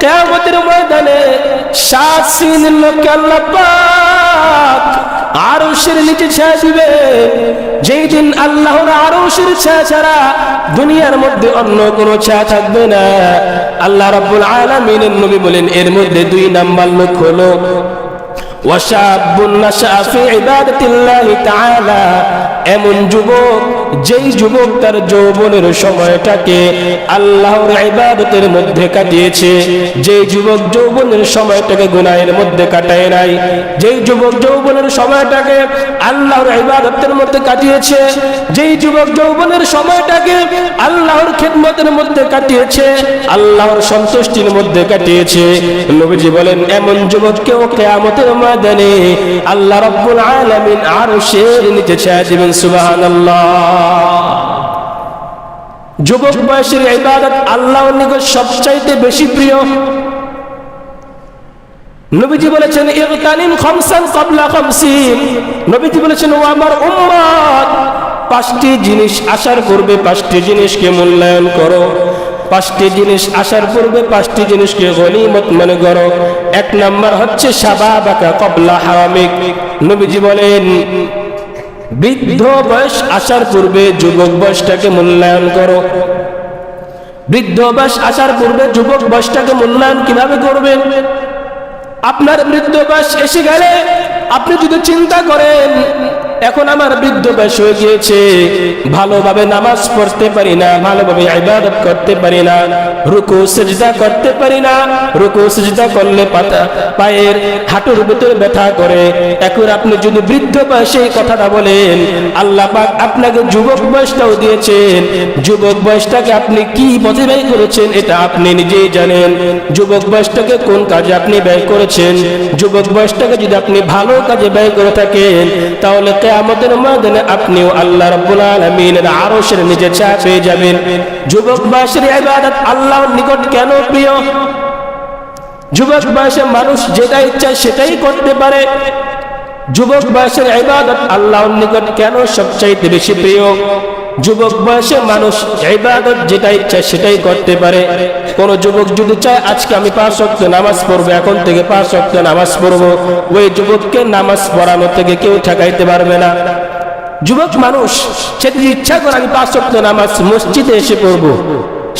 কেয়ামতের ময়দানে নিচে দিবে। আল্লাহর ছাড়া দুনিয়ার মধ্যে অন্য কোনো ছায়া থাকবে না। আল্লাহ রাব্বুল আলামিনের নবী বলেন, এর মধ্যে দুই নাম্বার লোক হলো ফি ইবাদাতিল্লাহি তাআলা এমন যুবক, যেই যুবক তার যৌবনের সময়টাকে আল্লাহর ইবাদতের মধ্যে কাটিয়েছে। যেই যুবক যৌবনের সময়টাকে গুনাহের মধ্যে কাটায় নাই, যেই যুবক যৌবনের সময়টাকে আল্লাহর ইবাদতের মধ্যে কাটিয়েছে, যেই যুবক যৌবনের সময়টাকে আল্লাহর খেদমতের মধ্যে কাটিয়েছে, আল্লাহর সন্তুষ্টির মধ্যে কাটিয়েছে। নবীজি বলেন, এমন যুবককেও কিয়ামতের ময়দানে আল্লাহ রাব্বুল আলামিন আরশের নিচে ছায়া দিবেন যুবক বয়সের ইবাদত আল্লাহর নিকট সবচাইতে বেশি প্রিয়। নবীজি বলেছেন খামসান খামসিন। নবীজি বলেছেন, ও আমার উম্মত, পাঁচটি জিনিস আসার পূর্বে পাঁচটি জিনিসকে মূল্যায়ন করো। পাঁচটি জিনিস আসার পূর্বে পাঁচটি জিনিসকে গনিমত মনে করো। এক নাম্বার হচ্ছে শাবাবাকা ক্বাবলা হারামিক। নবীজি বলেন বৃদ্ধ বয়স আসার পূর্বে যুবক বয়সটাকে মূল্যায়ন করো। বৃদ্ধ বয়স আসার পূর্বে যুবক বয়সটাকে মূল্যায়ন কীভাবে করবেন আপনার বৃদ্ধ বয়স এসে গেলে আপনি যদি চিন্তা করেন এখন আমার বৃদ্ধ বয়স হয়ে গিয়েছে। ভালোভাবে নামাজ পড়তে পারি না, ভালোভাবে ইবাদত করতে পারি না, রুকু, সেজদা করতে পারি না। রুকু, সেজদা করলে পাতা পায়ের হাঁটুর ভিতরে ব্যথা করে। এখন আপনি যদি বৃদ্ধ বয়সে কথাটা বলেন, আল্লাহ পাক আপনাকে যুবক বয়সটাও দিয়েছেন। যুবক বয়সটাকে আপনি কি পথে ব্যয় করেছেন এটা আপনি নিজেই জানেন। যুবক বয়সটাকে কোন কাজে আপনি ব্যয় করেছেন? যুবক বয়সটাকে যদি আপনি ভালো কাজে ব্যয় করে থাকেন, তাহলে কিয়ামতের ময়দানে আপনিও আল্লাহ রাব্বুল আলামিনের আরশের নিচে চাপে যাবেন। যুবক বয়সের ইবাদত আল্লাহর নিকট কেন প্রিয়? যুবক বয়সে মানুষ যেটা ইচ্ছা সেটাই করতে পারে। যুবক বয়সের ইবাদত আল্লাহর নিকট কেন সবচাইতে বেশি প্রিয়? যুবক বয়সে মানুষ ইবাদত যেটা ইচ্ছা সেটাই করতে পারে। কোন যুবক যদি চায়, আজকে আমি পাঁচ ওয়াক্ত নামাজ পড়ব, এখন থেকে পাঁচ ওয়াক্ত নামাজ পড়ব। ওই যুবককে নামাজ পড়ানো থেকে কেউ ঠেকাইতে পারবে না। যুবক মানুষ সে যদি ইচ্ছা করে আমি পাঁচ ওয়াক্ত নামাজ মসজিদে এসে পড়ব,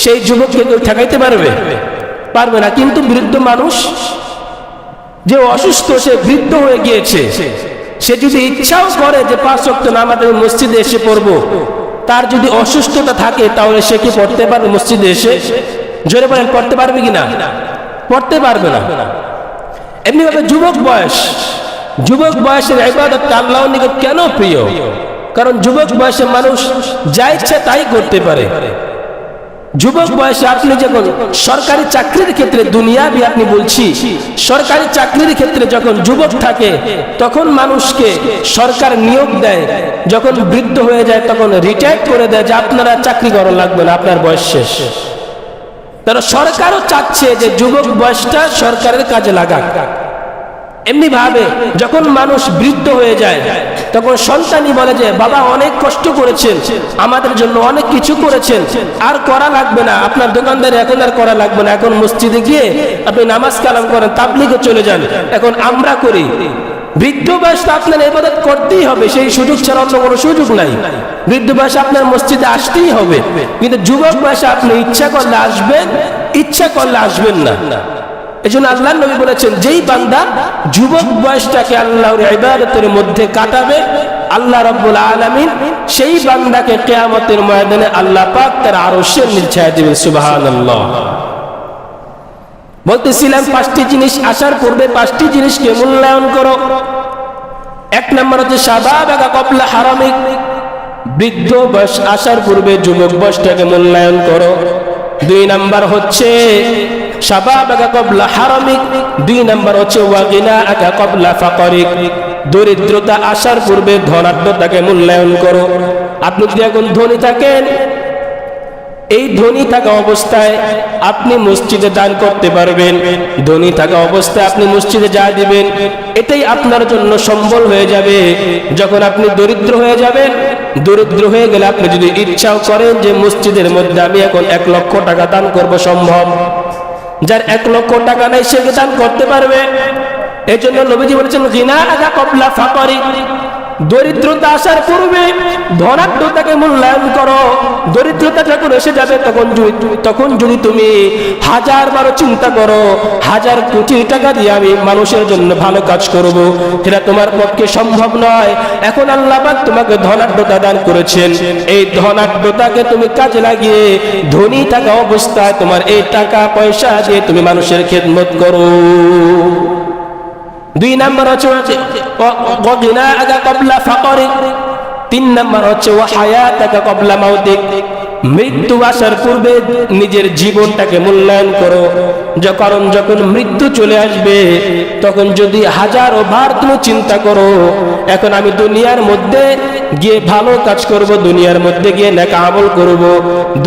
সেই যুবককে কেউ ঠেকাইতে পারবে? পারবে না। কিন্তু বৃদ্ধ মানুষ যে অসুস্থ, সে বৃদ্ধ হয়ে গিয়েছে, সে যদি ইচ্ছাও করে যে পাঁচ ওয়াক্ত নামাজ আমি মসজিদে এসে পড়ব তার যদি অসুস্থতা থাকে, তাহলে সে কি পড়তে পারবে মসজিদে এসে? জোরে বলেন, পড়তে পারবে কি না পড়তে পারবে না। এমনি ভাবে যুবক বয়স, যুবক বয়সের ইবাদত আল্লাহ নিকট কেন প্রিয়? কারণ যুবক বয়সে মানুষ যা ইচ্ছা তাই করতে পারে। যুবক বয়সে আপনি যখন সরকারি চাকরির ক্ষেত্রে দুনিয়াবি আপনি বলছি, সরকারি চাকরির ক্ষেত্রে যখন যুবক থাকে, তখন মানুষকে সরকার নিয়োগ দেয়। যখন বৃদ্ধ হয়ে যায়, তখন রিটায়ার করে দেয় যে আপনারা চাকরি করা লাগবে না, আপনার বয়স শেষ। তারা সরকারও চাচ্ছে যে যুবক বয়সটা সরকারের কাজে লাগাক। এমনি ভাবে যখন মানুষ বৃদ্ধ হয়ে যায়, তখন সন্তানই বলে যে, বাবা, অনেক কষ্ট করেছেন, আমাদের জন্য অনেক কিছু করেছেন, আর করা লাগবে না, আপনার দোকানদার এখন আর করা লাগবে না, এখন মসজিদে গিয়ে আপনি নামাজ কালাম করেন, তাবলিগে চলে যান, এখন আমরা করি। বৃদ্ধ বয়স তো আপনার এবাদত করতেই হবে, সেই সুযোগ ছাড়া অন্য কোনো সুযোগ নাই। বৃদ্ধ বয়সে আপনার মসজিদে আসতেই হবে, কিন্তু যুবক বয়সে আপনি ইচ্ছা করলে আসবেন, ইচ্ছা করলে আসবেন না। এই জন্য আল্লাহ নবী বলেছেন, যেই বান্দা যুবক বয়সটাকে আল্লাহর ইবাদতের মধ্যে কাটাবে, আল্লাহ রব্বুল আলামিন সেই বান্দাকে কেয়ামতের ময়দানে আল্লাহ পাক তার আরশের নির্ছায় দিবেন, সুবহানাল্লাহ। বলতেছিলাম, পাঁচটি জিনিস আসার পূর্বে পাঁচটি জিনিসকে মূল্যায়ন করো। এক নম্বর হচ্ছে সাবাবাগা কপলা হারামিক বৃদ্ধ বয়স আসার পূর্বে যুবক বয়সটাকে মূল্যায়ন করো। দুই নাম্বার হচ্ছে কবলা হারামিক। দুই নাম্বার হচ্ছে ওয়াগিনা কবলা ফাকরিক। দরিদ্রতা আসার পূর্বে ধনাঢ্যতাকে মূল্যায়ন করো। আপনি যদি এখন ধনী থাকেন, এই ধনী থাকা অবস্থায় আপনি মসজিদে দান করতে পারবেন। ধনী থাকা অবস্থায় আপনি মসজিদে যা দিবেন, এটাই আপনার জন্য সম্বল হয়ে যাবে। যখন আপনি দরিদ্র হয়ে যাবেন, দরিদ্র হয়ে গেলে আপনি যদি ইচ্ছাও করেন যে মসজিদের মধ্যে আমি এখন এক লক্ষ টাকা দান করব সম্ভব। যার এক লক্ষ টাকা নেই, সে দান করতে পারবে? এই জন্য নবীজি বলেছেন, গিনা আগা কবলা ফাকরি। দরিদ্রতা আসার পূর্বে ধনাঢ্যতাকে মূল্যায়ন করো। দরিদ্রতা যখন এসে যাবে, তখন তখন যদি তুমি হাজার বারো চিন্তা করো, হাজার কোটি টাকা দিয়ে আমি মানুষের জন্য ভালো কাজ করব। সেটা তোমার পক্ষে সম্ভব নয়। এখন আল্লাহ পাক তোমাকে ধনাঢ্যতা দান করেছেন। এই ধনাঢ্যতাকে তুমি কাজে লাগিয়ে ধনী থাকা অবস্থায় তোমার এই টাকা পয়সা দিয়ে তুমি মানুষের খেদমত করো। দুই নাম্বার হচ্ছে তিন নাম্বার হচ্ছে ও হায়াত আগা কবলা মাউতিক। মৃত্যু আসার পূর্বে নিজের জীবনটাকে মূল্যায়ন করো। যখন যখন মৃত্যু চলে আসবে, তখন যদি হাজারো বার তুমি চিন্তা করো, এখন আমি দুনিয়ার মধ্যে গিয়ে ভালো কাজ করব, দুনিয়ার মধ্যে গিয়ে নেকা আমল করব।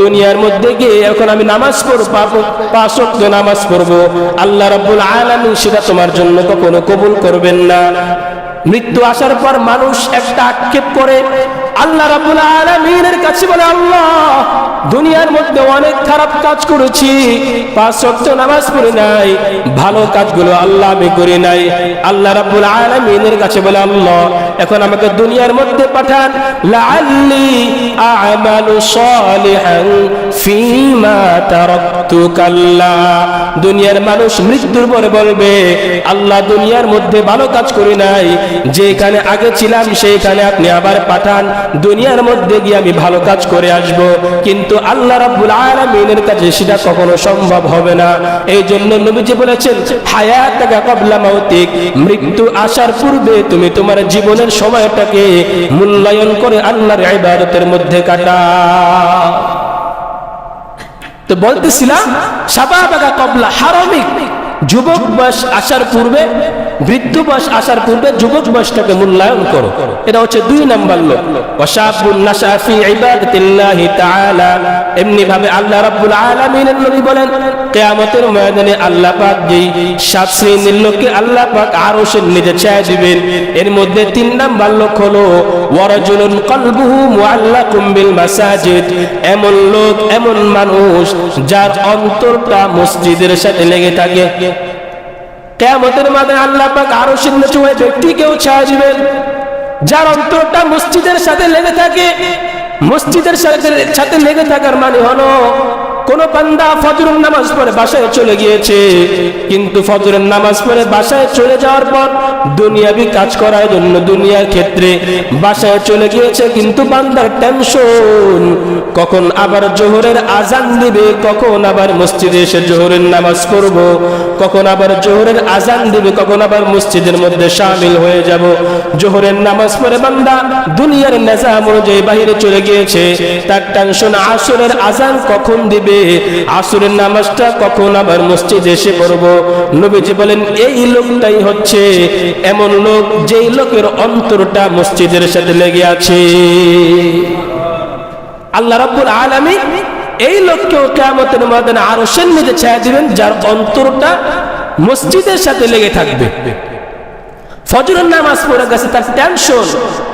দুনিয়ার মধ্যে গিয়ে এখন আমি নামাজ পড়ব পাঁচ ওয়াক্ত নামাজ পড়ব। আল্লাহ রাব্বুল আলামিন সেটা তোমার জন্য কখনো কবুল করবেন না। মৃত্যু আসার পর মানুষ একটা আক্ষেপ করে, আল্লাহ রাব্বুল আলামিনের কাছে বলে, আল্লাহ, দুনিয়ার মধ্যে অনেক খারাপ কাজ করেছি, পাঁচ ওয়াক্ত নামাজ পড়ি নাই, ভালো কাজগুলো আল্লাহ আমি করি নাই। আল্লাহ রাব্বুল আলামিনের কাছে বলে, আল্লাহ এখন আমাকে দুনিয়ার মধ্যে পাঠান। লাআল্লি আ'মালু সালিহান ফীমা তারাকতু কাল্লা। দুনিয়ার মানুষ মৃত্যুর পরে বলবে, আল্লাহ দুনিয়ার মধ্যে ভালো কাজ করি নাই। যেখানে আগে ছিলাম সেইখানে আপনি আবার পাঠান। দুনিয়ার মধ্যে গিয়ে আমি ভালো কাজ করে আসব। কিন্তু আল্লাহ রাব্বুল আলামিনের কাছে সেটা কখনো সম্ভব হবে না। এই জন্য নবীজি বলেছেন হায়াত টাকা কবলা মাউতিক। মৃত্যু আসার পূর্বে তুমি তোমার জীবনের সময়টাকে মূল্যায়ন করে আল্লাহর ইবাদতের মধ্যে কাটা। তো বলতেছিলাম, সাবাবাগা কবলা হারমিক। যুবক বয়স আসার পূর্বে বৃদ্ধ বয়স আসার পূর্বে যুবক বয়সটাকে মূল্যায়ন করো। এটা হচ্ছে দুই নাম্বার লোক। এমনি ভাবে আল্লাহ রাব্বুল আলামিনের নবী বলেন, কিয়ামতের ময়দানে আল্লাহ পাক যেই সাত শ্রেণির লোককে আল্লাহ পাক আরশের নিচে ছায়া দিবেন, এর মধ্যে তিন নাম্বার লোক হলো, ওয়ারাজুলুন কলবুহু মুআল্লাকুম বিল মাসাজিদ। এমন লোক, এমন মানুষ, যার অন্তরটা মসজিদের সাথে লেগে থাকে। কেয়ামতের মাঝে আল্লাহ পাক আরও সিন্ধু হয়ে ব্যক্তিকেও ছায়া দিবেন। যার অন্তরটা মসজিদের সাথে লেগে থাকে, মসজিদের সাথে লেগে থাকার মানে হলো কোন বান্দা ফজরের নামাজ পড়ে বাসায় চলে গিয়েছে। কিন্তু ফজরের নামাজ পড়ে বাসায় চলে যাওয়ার পর দুনিয়াবি কাজ করার জন্য দুনিয়ার ক্ষেত্রে বাসায় চলে গিয়েছে, কিন্তু বান্দার টেনশন কখন আবার জোহরের আজান দিবে, কখন আবার মসজিদে এসে জোহরের নামাজ পড়ব, কখন আবার জোহরের আজান দিবে, কখন আবার মসজিদের মধ্যে সামিল হয়ে যাব। জোহরের নামাজ পড়ে বান্দা দুনিয়ার নেজাম অনুযায়ী বাহিরে চলে গিয়েছে, তার টেনশন আসরের আজান কখন দিবে আসরের নামাজটা কখন আবার মসজিদে এসে নবীজি বলেন, এই লোকটাই হচ্ছে এমন লোক যেই লোকের অন্তরটা মসজিদের সাথে লেগে আছে। আল্লাহ এই লোককেও ময়দানে আরও ছায়া দিবেন, যার অন্তরটা মসজিদের সাথে লেগে থাকবে। ফজরের নামাজ পড়ে গেছে, তার টেনশন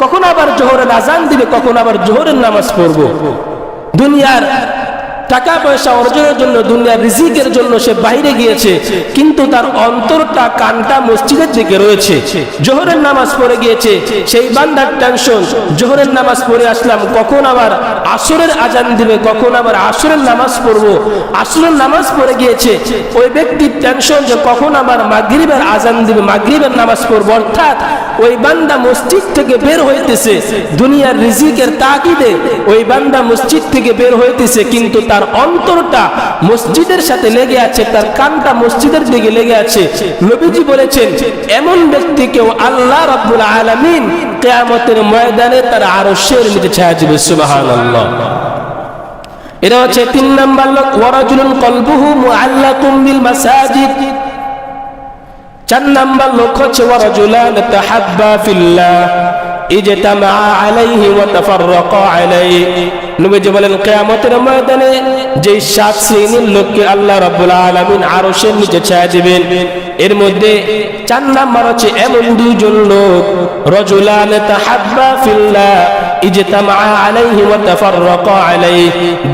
কখন আবার জোহরের আজান দিবে, কখন আবার জোহরের নামাজ পড়ব? দুনিয়ার টাকা পয়সা অর্জনের জন্য দুনিয়ার রিজিকের জন্য সে বাইরে গিয়েছে, কিন্তু তার অন্তরটা, কানটা মসজিদের দিকে রয়েছে। জোহরের নামাজ পড়ে গিয়েছে, সেই বান্দার টেনশন জোহরের নামাজ পড়ে আসলাম, কখন আবার আসরের আজান দিবে, কখন আবার আসরের নামাজ পড়ব? আসরের নামাজ পড়ে গিয়েছে, ওই ব্যক্তির টেনশন যে কখন আবার মাগরিবের আজান দিবে, মাগরিবের নামাজ পড়ব? অর্থাৎ ওই বান্দা মসজিদ থেকে বের হইতেছে, দুনিয়ার রিজিকের তাকিদে ওই বান্দা মসজিদ থেকে বের হইতেছে, কিন্তু তার অন্তরটা মসজিদের সাথে লেগে আছে, তার কানটা মসজিদের দিকে লেগে আছে। নবীজি বলেছেন, এমন ব্যক্তিকেও আল্লাহ রাব্বুল আলামিন কিয়ামতের ময়দানে তার আরও শের নিতে ছায়া দিবে, সুবহানাল্লাহ। এরা হচ্ছে তিন নাম্বার লোক, ওয়ারাজুলুন কলবুহু মুআল্লাকুম বিল মাসাজিদ। চার নাম্বার লোক হচ্ছে ওয়ারাজুলান তাহাব্বা ফিল্লাহ। ইজতামা আলাইহি ওয়া তাফাররাকা আলাইহি। নবীজি বলেন, কিয়ামতের ময়দানে যে সাত শ্রেণির লোককে আল্লাহ রাব্বুল আলামিন আরশের নিচে ছায়া দিবেন, এর মধ্যে চার নাম্বার হচ্ছে এমন দুইজন লোক, রজুলান তাহাব্বা ফিল্লাহ। ইজতামা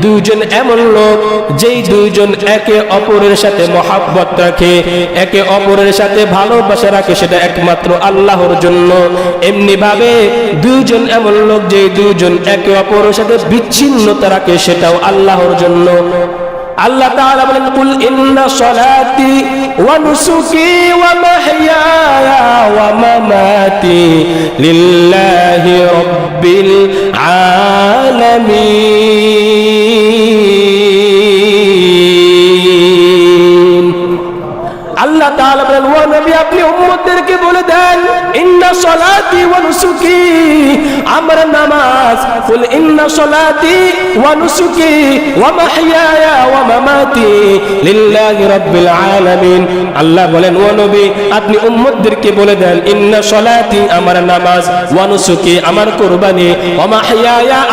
দুইজন এমন লোক, যেই দুইজন একে অপরের সাথে মহাব্বত রাখে, একে অপরের সাথে ভালোবাসা রাখে, সেটা একমাত্র আল্লাহর জন্য। এমনি ভাবে দুইজন এমন লোক, যেই দুইজন একে অপরের সাথে বিচ্ছিন্নতা রাখে, সেটাও আল্লাহর জন্য। আল্লাহ তাআলা বলেন, কুল ইন্না সলাতি ওয়া নুসুকি ওয়া মাহইয়ায়া ওয়া মামাতি আপনি বলে দেন সলাতি আমার নামাজ আল্লাহ বলেন, ও নবী, আপনি বলে দেন, ইন্না সলাতি, আমার নামাজ, ওয়া আমার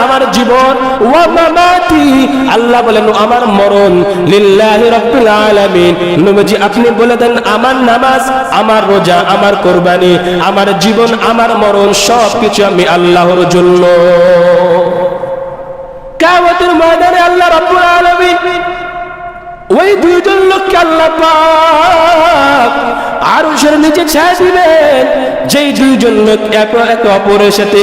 আমার জীবন, ওয়া মামাতি। আল্লাহ বলেন আমার মরণ লিল্লাহি রাব্বিল আলামিন। নবীজি, আপনি বলে দেন আমার নামাজ, আমার রোজা, আমার কোরবানি, আমার জীবন, আমার মরণ সব কিছু আমি আল্লাহর জন্য। কাওয়াতের ময়দানে আল্লাহ রাব্বুল আলামিন ওই দুইজন লোককে আল্লাহ পাক আরশের নিচে ছেড়ে দিবেন। যেই দুইজন লোক একে অপরের সাথে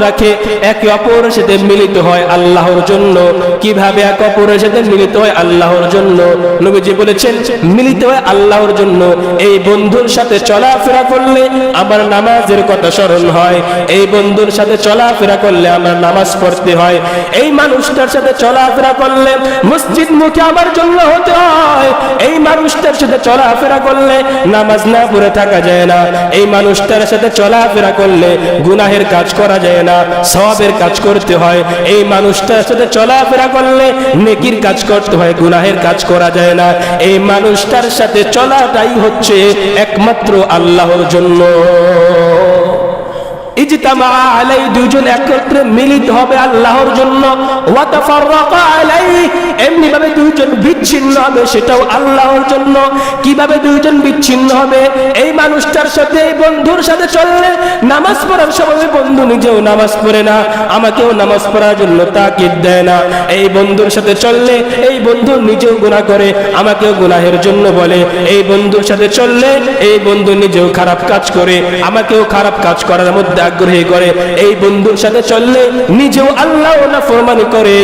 রাখে, একে অপরের সাথে মিলিত হয় আল্লাহর জন্য। কীভাবে অপরের সাথে মিলিত হয় আল্লাহর জন্য? নবীজি বলেছেন, মিলিত হয় আল্লাহর জন্য। এই বন্ধুর সাথে চলাফেরা করলে আমার নামাজের কথা স্মরণ হয়। এই বন্ধুর সাথে চলাফেরা করলে আমার নামাজ পড়তে হয়। এই মানুষটার সাথে চলাফেরা করলে মসজিদ মুখে আমার জন্য হতে হয়। এই মানুষটার সাথে চলাফেরা করলে নামাজ না পড়ে থাকা যায় না। এই মানুষটার সাথে চলাফেরা করলে গুনাহের কাজ করা যায় না সবের কাজ করতে হয়। এই মানুষটার সাথে চলাফেরা করলে নেকির কাজ করতে হয়, গুনাহের কাজ করা যায় না। এই মানুষটার সাথে চলাটাই হচ্ছে একমাত্র আল্লাহর জন্য। নামাজ পড়ার বন্ধু নিজেও নামাজ পড়ে না, আমাকেও নামাজ পড়ার জন্য তাকিদ দেয় না। এই বন্ধুর সাথে চললে, এই বন্ধু নিজেও গুনাহ করে, আমাকেও গুনাহের জন্য বলে। এই বন্ধুর সাথে চললে, এই বন্ধু নিজেও খারাপ কাজ করে, আমাকেও খারাপ কাজ করার মধ্যে আগ্রহী করে, এই বন্ধুর সাথে চললে নিজেও আল্লাহ না ফরমানি করে,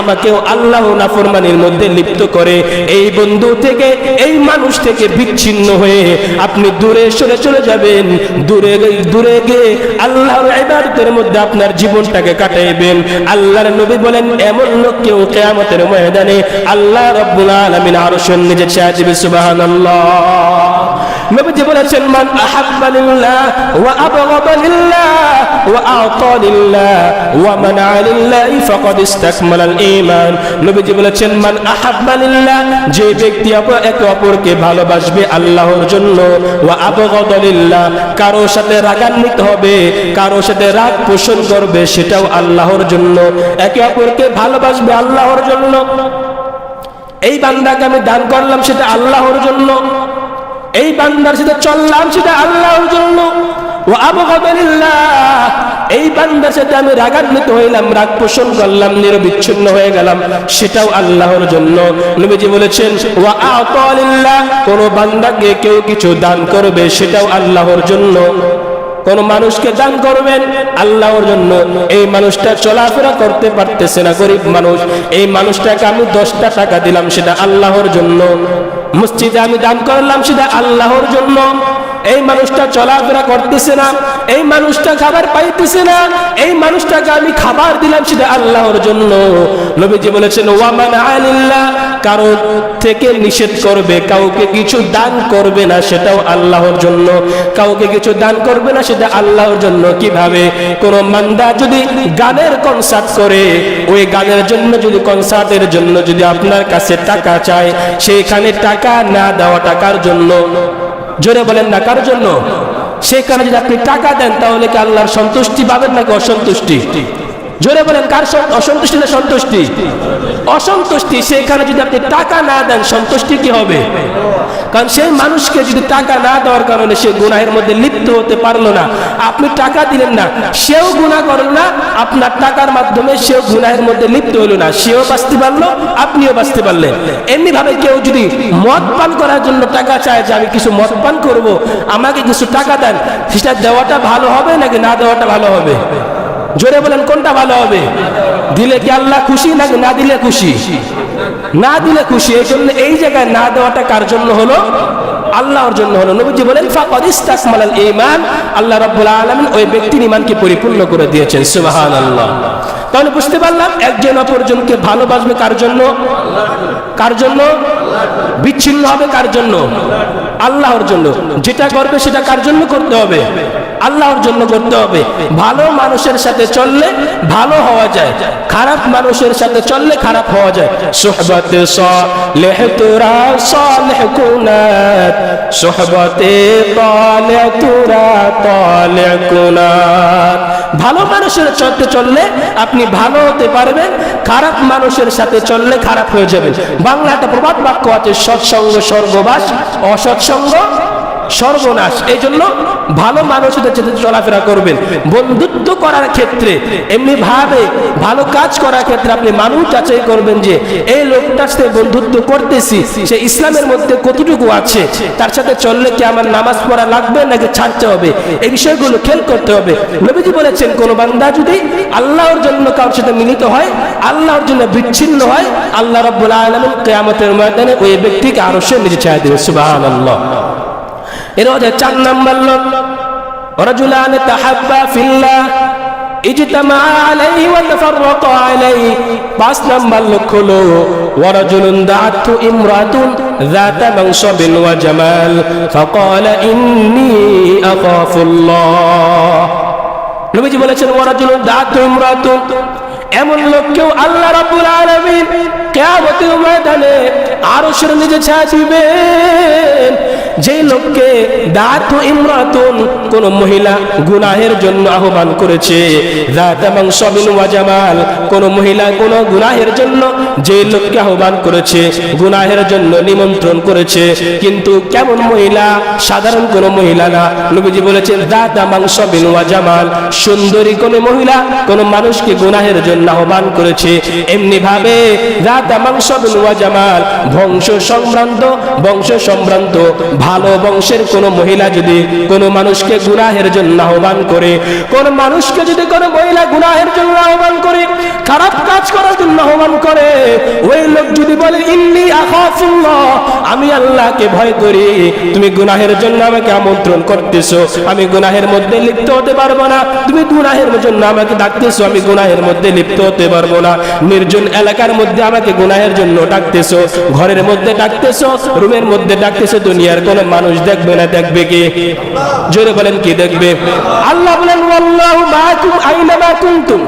আমাকেও আল্লাহ না ফরমানির মধ্যে লিপ্ত করে। এই বন্ধু থেকে, এই মানুষ থেকে বিচ্ছিন্ন হয়ে আপনি দূরে সরে চলে যাবেন। দূরে দূরে গিয়ে আল্লাহর ইবাদতের মধ্যে আপনার জীবনটাকে কাটাইবেন। আল্লাহর নবী বলেন, এমন লোক কেউ কিয়ামতের ময়দানে আল্লাহ রাব্বুল আলামিন আরশের নিচে ছেড়ে দিবে সুবহানাল্লাহ। নবীজি বলেছেন, মান আহাব্বা লিল্লাহ ওয়া আবগাদা লিল্লাহ ওয়া আতা লিল্লাহ ওয়া মানা লিল্লাহ ফাকাদ ইসতাকমাল আল ঈমান। নবীজি বলেছেন, মান আহাব্বা লিল্লাহ, যে ব্যক্তি একে অপরকে ভালোবাসবে আল্লাহর জন্য, ওয়া আবগাদা লিল্লাহ কারও সাথে রাগান্বিত হবে কারও সাথে রাগ পোষণ করবে, সেটাও আল্লাহর জন্য। একে অপরকে ভালোবাসবে আল্লাহর জন্য। এই বান্দাকে আমি দান করলাম, সেটা আল্লাহর জন্য। এই বান্দার সাথে চললাম সেটা আল্লাহর জন্য। ও আবহাওয়া এই বান্দার সাথে আমি রাগান্বিত হইলাম, রাগ পোষণ করলাম, নিরবিচ্ছিন্ন হয়ে গেলাম, সেটাও আল্লাহর জন্য। নবীজি বলেছেন ও আল্লাহ কোন বান্দাকে কেউ কিছু দান করবে, সেটাও আল্লাহর জন্য। কোন মানুষকে দান করবেন, আল্লাহর জন্য। এই মানুষটা চলাফেরা করতে পারতেছে না, গরিব মানুষ। এই মানুষটাকে আমি দশটা টাকা দিলাম সেটা আল্লাহর জন্য। মসজিদে আমি দান করলাম সেটা আল্লাহর জন্য। এই মানুষটা চলাফেরা করতেছে না, এই মানুষটা খাবার পাইতেছে না, এই মানুষটাকে আমি খাবার দিলাম সেটা আল্লাহর জন্য। নবীজি বলেছেন, ওয়ামান আলিল্লাহ কারও থেকে নিষেধ করবে, কাউকে কিছু দান করবে না সেটাও আল্লাহর জন্য। কাউকে কিছু দান করবে না সেটা আল্লাহর জন্য। কীভাবে? কোন মান্দা যদি গানের কনসার্ট করে, ওই গানের জন্য যদি কনসার্টের জন্য যদি আপনার কাছে টাকা চায় সেইখানে টাকা না দেওয়া টাকার জন্য জোরে বলেন না, কার জন্য? সেখানে যদি আপনি টাকা দেন, তাহলে কি আল্লাহর সন্তুষ্টি পাবেন নাকি অসন্তুষ্টি? জোরে বলেন, কার সন- অসন্তুষ্টি না সন্তুষ্টি? অসন্তুষ্টি, সেখানে যদি আপনি টাকা না দেন, সন্তুষ্টি কি হবে? কারণ সেই মানুষকে যদি টাকা না দেওয়ার কারণে সে গুনাহের মধ্যে লিপ্ত হতে পারল না, আপনি টাকা দিলেন না, সেও গুনাহ করল না, আপনার টাকার মাধ্যমে সেও গুনাহের মধ্যে লিপ্ত হলো না, সেও বাঁচতে পারল, আপনিও বাঁচতে পারলেন। এমনি ভাবে কেউ যদি মদ পান করার জন্য টাকা চায় যে, আমি কিছু মদ পান করব, আমাকে কিছু টাকা দেন, সেটা দেওয়াটা ভালো হবে নাকি না দেওয়াটা ভালো হবে? জোরে বলেন, কোনটা ভালো হবে? দিলে কি আল্লাহ খুশি নাকি না দিলে খুশি? না দিলে খুশি, এই জন্য এই জায়গায় না দেওয়াটা কার জন্য হলো? আল্লাহর জন্য হলো। নবীজি বলেন, ফাকাদ ইস্তাকমালাল ঈমান। আল্লাহ রাব্বুল আলামিন ওই ব্যক্তির ঈমানকে পরিপূর্ণ করে দিয়েছেন, সুবহানাল্লাহ। তাহলে বুঝতে পারলাম, একজন অপরজনকে ভালোবাসবে কার জন্য? কার জন্য? বিচ্ছিন্ন হবে কার জন্য? আল্লাহর জন্য। যেটা করবে সেটা কার জন্য করতে হবে? আল্লাহর জন্য করতে হবে। ভালো মানুষের সাথে চললে ভালো হওয়া যায়। খারাপ মানুষের সাথে চললে খারাপ হওয়া যায়। সোহবতে তোরা সোহবতে তোরা তালে ভালো মানুষের সাথে চললে আপনি ভালো হতে পারবেন, খারাপ মানুষের সাথে চললে খারাপ হয়ে যাবেন। বাংলা একটা প্রবাদ বাক্য আছে, সৎসঙ্গ, স্বর্গবাস অসৎসঙ্গ সর্বনাশ। এই জন্য ভালো মানুষদের সাথে চলাফেরা করবেন। বন্ধুত্ব করার ক্ষেত্রে এমনি ভাবে ভালো কাজ করার ক্ষেত্রে আপনি মানুষ যাচাই করবেন যে, এই লোকটার সাথে বন্ধুত্ব করতেছি, সে ইসলামের মধ্যে কতটুকু আছে, তার সাথে চললে কি আমার নামাজ পড়া লাগবে নাকি ছাড়তে হবে? এই বিষয়গুলো খেল করতে হবে। নবীজি বলেছেন, কোন বান্দা যদি আল্লাহর জন্য কারোর সাথে মিলিত হয়, আল্লাহর জন্য বিচ্ছিন্ন হয়, আল্লাহ রব্বুল আলমিন কেয়ামতের ময়দানে ওই ব্যক্তিকে আরও সে নিজে ছায়া দেবে। সুবহানাল্লাহ। এর হচ্ছে চার নাম্বার লোক। রজুলান তাহাব্বা ফিল্লা, ইজতামা আলাইহি ওয়া তাফাররাকা আলাইহি। পাঁচ নাম্বার লোক হলো, ওয়ারাজুলুন দাআতু ইমরাতুন যাতা মানসাবিন ওয়া জামাল, ফাকালা ইন্নী আখাফুল্লাহ। নবীজি বলেছেন, ওয়ারাজুলুন দাআতু ইমরাতুন, এমন লোককেও আল্লাহ রাব্বুল আলামিন কিয়ামতের ময়দানে আরশের নিচে ছায়া দিবেন। যেই লোককে দাঁত ইমরাতুন কোন মহিলা গুনাহের জন্য আহ্বান করেছে জাতামাং সবিন ওয়াজামাল কোন মহিলা কোন গুনাহের জন্য যে লোককে আহ্বান করেছে, গুনাহের জন্য নিমন্ত্রণ করেছে। কিন্তু কেমন মহিলা? সাধারণ কোন মহিলা না। নবীজি বলেছেন জাতামাং সবিন ওয়াজামাল সুন্দরী কোন মহিলা কোন মানুষকে গুনাহের জন্য আহ্বান করেছে। এমনি ভাবে জাতামাং সবিন ওয়াজামাল বংশ সম্ভ্রান্ত বংশ সম্ভ্রান্ত, ভালো বংশের কোন মহিলা যদি কোন মানুষকে গুনাহের জন্য আহ্বান করে, কোন মানুষকে যদি কোন মহিলা গুনাহের জন্য আহ্বান করে, খারাপ কাজ করার জন্য আহ্বান করে, ওই লোক যদি বলে, ইন্নি আখাফুল্লাহ আমি আল্লাহকে ভয় করি, তুমি গুনাহের জন্য আমাকে আমন্ত্রণ করতেছো, আমি গুনাহের মধ্যে লিপ্ত হতে পারব না, তুমি গুনাহের জন্য আমাকে ডাকতেছো, আমি গুনাহের মধ্যে লিপ্ত হতে পারব না, নির্জন এলাকার মধ্যে আমাকে গুনাহের জন্য ডাকতেছো ঘরের মধ্যে ডাকতেছো, রুমের মধ্যে ডাকতেছো, দুনিয়ার কোন মানুষ দেখবে না, দেখবে কে? জোরে বলেন, কি দেখবে? আল্লাহ বলেন, ওয়াল্লাহু মাআকুম আইনামা কুনতুম।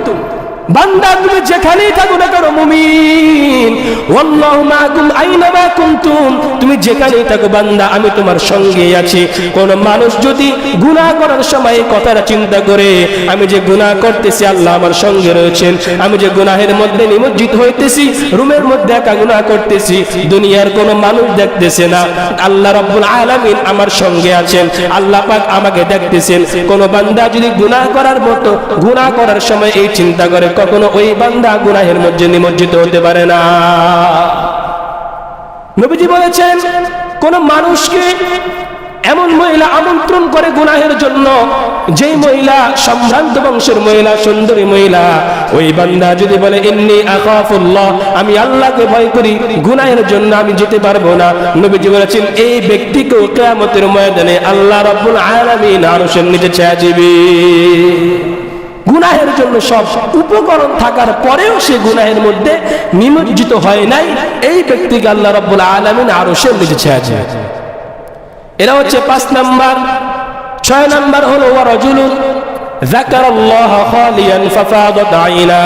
বান্দা, তুমি যেখানেই থাকো না কেন, মুমিন? ওয়াল্লাহু মাআকুম আইনামা কুনতুম? তুমি যেখানেই থাকো বান্দা, আমি তোমার সঙ্গে আছি। কোন মানুষ যদি গুনাহ করার সময় কথাটা চিন্তা করে, আমি যে গুনাহ করতেছি, আল্লাহ আমার সঙ্গে রয়েছেন। আমি যে গুনাহের মধ্যে নিমজ্জিত হইতেছি, রুমের মধ্যে একা গুনাহ করতেছি, দুনিয়ার কোন মানুষ দেখতেছে না। আল্লাহ রাব্বুল আলামিন আমার সঙ্গে আছেন। আল্লাহ পাক আমাকে দেখতেছেন। কোন বান্দা যদি গুনাহ করার মতো, গুনাহ করার সময় এই চিন্তা করে কখনো ওই বান্দা গুনাহের মধ্যে নিমজ্জিত হতে পারে না। নবীজি বলেছেন, কোন মানুষকে এমন মহিলা আমন্ত্রণ করে গুনাহের জন্য, যেই মহিলা সম্ভ্রান্ত বংশের মহিলা, সুন্দরী মহিলা, ওই বান্দা যদি বলে, ইন্নি আখাফুল্লাহ, আমি আল্লাহকে ভয় করি, গুনাহের জন্য আমি যেতে পারব না। নবীজি বলেছেন, এই ব্যক্তিকেও কিয়ামতের ময়দানে আল্লাহ রাব্বুল আলামিন আরশের নিচে ছায়া গুনাহের জন্য সব উপকরণ থাকার পরেও সে গুনাহের মধ্যে নিমজ্জিত হয় নাই। এই ব্যক্তিকে আল্লাহ রব্বুল আলমিন আরও সে লিখেছে আছে এরা হচ্ছে পাঁচ নাম্বার। ছয় নাম্বার হলো ওয়া রজুলুন জাকার খালিয়ান ফাফাদাত আইনা।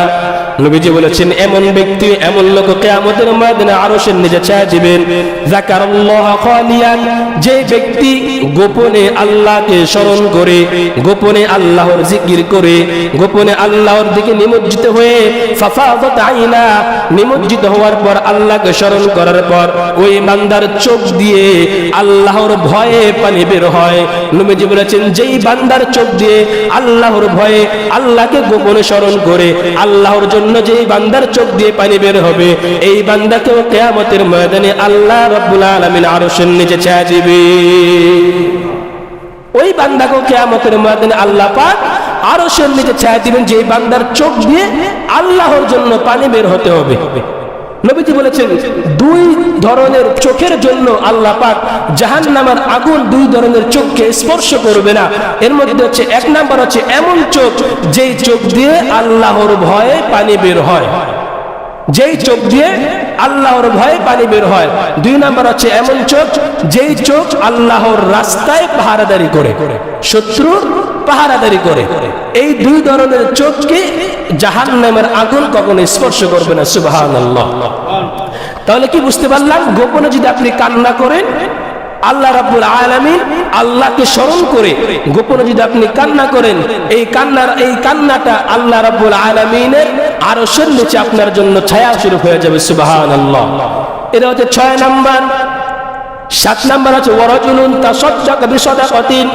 নবীজি বলেছেন, এমন ব্যক্তি, এমন লোক কেয়ামতের ময়দানে আরশের ছায়া দিবেন। যাকারাল্লাহ খালিয়ান, যে ব্যক্তি গোপনে আল্লাহকে স্মরণ করে, গোপনে আল্লাহর জিকির করে, গোপনে আল্লাহর দিকে নিমজ্জিত হয়ে ফাফাদাত আইনা, নিমজ্জিত হওয়ার পর আল্লাহকে স্মরণ করার পর ওই বান্দার চোখ দিয়ে আল্লাহর ভয়ে পানি বের হয়। নবীজি বলেছেন, যেই বান্দার চোখ দিয়ে আল্লাহর ভয়ে আল্লাহকে গোপনে স্মরণ করে, আল্লাহর জন্য যেই বান্দার চোখ দিয়ে পানি বের হবে, এই বান্দাকেও কেয়ামতের ময়দানে আল্লাহ রব্বুল আলমিন আরশের নিচে ছায়া দিবে। ওই বান্দাকেও কেয়ামতের ময়দানে আল্লাহ পাক আরশের নিচে ছায়া দিবেন, যেই বান্দার চোখ দিয়ে আল্লাহর জন্য পানি বের হতে হবে। নবীজি বলেছেন, দুই ধরনের চোখের জন্য আল্লাহ পাক জাহান নামার আগুন দুই ধরনের চোখকে স্পর্শ করবে না। এর মধ্যে হচ্ছে এক নাম্বার হচ্ছে এমন চোখ যেই চোখ দিয়ে আল্লাহর ভয়ে পানি বের হয়। যেই চোখ দিয়ে আল্লাহর ভয়ে পানি বের হয়। দুই নাম্বার হচ্ছে এমন চোখ, যেই চোখ আল্লাহর রাস্তায় পাহারাদারি করে। শত্রুর পাহারাদারি করে। এই দুই ধরনের চোখকে জাহান নামের আগুন কখনো স্পর্শ করবে না সুবাহান তাহলে কি বুঝতে পারলাম? গোপনে যদি আপনি কান্না করেন, আল্লাহ রাব্বুল আলামিন আল্লাহকে স্মরণ করে গোপনে যদি আপনি কান্না করেন, এই কান্নার, এই কান্নাটা আল্লাহ রাব্বুল আলামিনের আরশের নিচে আপনার জন্য ছায়া শুরু হয়ে যাবে সুবহানাল্লাহ এটা হচ্ছে ছয় নাম্বার সাত নাম্বার হচ্ছে ওয়ারাজুলুন তাসাদদাকা বিসাদাকাতিন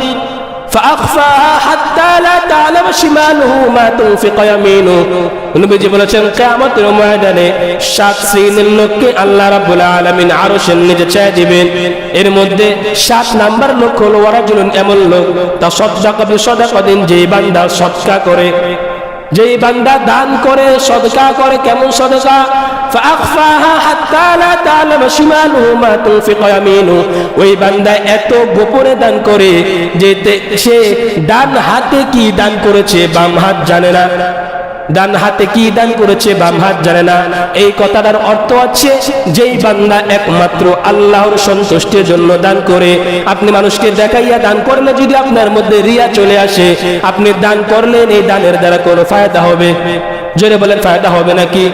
فأخفاها حتى لا تعلم شماله ما تنفق يمينه নবীজি বলেছেন কিয়ামতের ময়দানে সাত শ্রেণীর লোককে আল্লাহ রাব্বুল আলামিন আরশের নিচে ছেড়ে দিবেন এর মধ্যে সাত নাম্বার লোক হলো ওয়ারাজুলুন এমন লোক তা সদকা বিসদাকাতিন যে বান্দা সদকা করে যেই বান্দা দান করে, সদকা করে, কেমন সদকা? ওই বান্দা এত গোপনে দান করে যে সে ডান হাতে কি দান করেছে, বাম হাত জানে না। ডান হাতে কি দান করেছে, বাম হাত জানে না। এই কথাটার অর্থ আছে, যেই বান্দা একমাত্র আল্লাহর সন্তুষ্টির জন্য দান করে, আপনি মানুষকে দেখাইয়া দান করলে যদি আপনার মধ্যে রিয়া চলে আসে, আপনি দান করলেন, এই দানের দ্বারা কোনো ফায়দা হবে। জোরে বলেন ফায়দা হবে নাকি?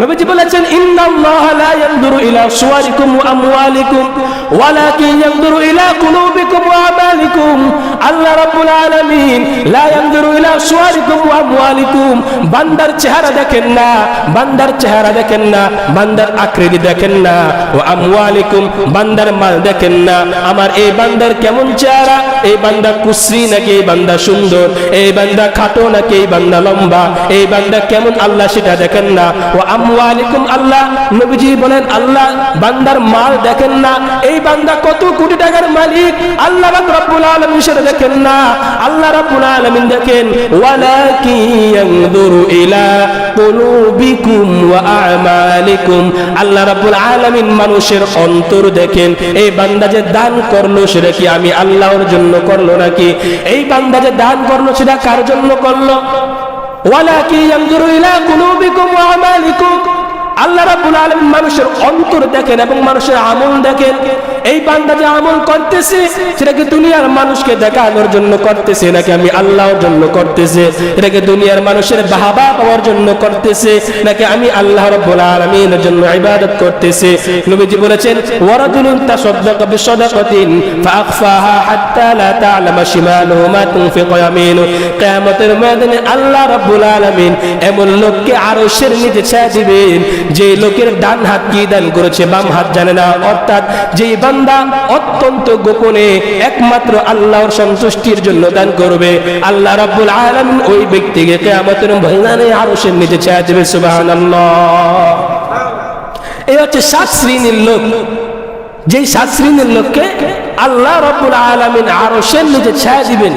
নবীজি বলেছেন, ইন্নাল্লাহা লা ইয়ানজুরু ইলা সুওয়ারিকুম ওয়া আমওয়ালিকুম, ওয়ালাকিন ইয়ানজুরু ইলা কুলুবিকুম ওয়া আমালিকুম। আল্লাহ রাব্বুল আলামিন লা ইয়ানজুরু ইলা সুওয়ারিকুম ওয়া আমওয়ালিকুম। বান্দার চেহারা দেখেন না, বান্দার চেহারা দেখেন না, বান্দার আকৃতি দেখেন না ও আমওয়ালিকুম, বান্দার মাল দেখেন না। আমার এই বান্দার কেমন চেহারা? এই বান্দা কুশ্রী নাকি এই বান্দা সুন্দর? এই বান্দা খাটো নাকি এই বান্দা লম্বা? এই বান্দা কেমন আল্লাহ সেটা দেখেন না। ও আমওয়ালিকুম আল্লাহ, নবীজি বলেন, আল্লাহ, বান্দার মাল দেখেন না। এই বান্দা কত কোটি টাকার মালিক, আল্লাহ রব্বুল আলামিন সেটা দেখেন না। আল্লাহ রাব্বুল আলামিন দেখেন আল্লাহ রাব্বুল আলামিন মানুষের অন্তর দেখেন, এই বান্দা যে দান করল সেটা কি আমি আল্লাহর জন্য করল নাকি? এই বান্দা যে দান করল সেটা কার জন্য করল? আল্লাহ রাবুল আলম মানুষের অন্তর দেখেন এবং মানুষের আমল দেখেন। এই বান্দা যে আমল করতেছে, সেটা কি দুনিয়ার মানুষকে দেখানোর জন্য করতেছে, নাকি আমি আল্লাহর জন্য করতেছে? এটাকে দুনিয়ার মানুষের বাহাবা পাওয়ার জন্য করতেছে, নাকি আমি আল্লাহ রাব্বুল আলামিনের জন্য ইবাদত করতেছে? নবীজি বলেছেন ওয়ারাজুলুন তাসাদদাকা বিসাদাকাতিন ফাআখফাহা হাত্তা লা তা'লামা শিমালুহু মা তুনফিকু ইয়ামিনুহু কিয়ামতের ময়দানে আল্লাহ রাব্বুল আলামিন এমন লোককে আরশের নিচে ছেড়ে দিবেন যে লোকের ডান হাত কি দান করেছে, বাম হাত জানে না। অর্থাৎ যেই বান্দা অত্যন্ত গোপনে একমাত্র আল্লাহর সন্তুষ্টির জন্য দান করবে। আল্লাহ রাব্বুল আলামিন ওই ব্যক্তিকে কিয়ামতের ময়দানে আরশের নিচে ছায়া দেবে, সুবহানাল্লাহ। এই হচ্ছে সাত শ্রেণির লোক। যেই সাত শ্রেণির লোককে আল্লাহ রব্বুল আলামিন আরশের নিচে ছায়া দিবেন।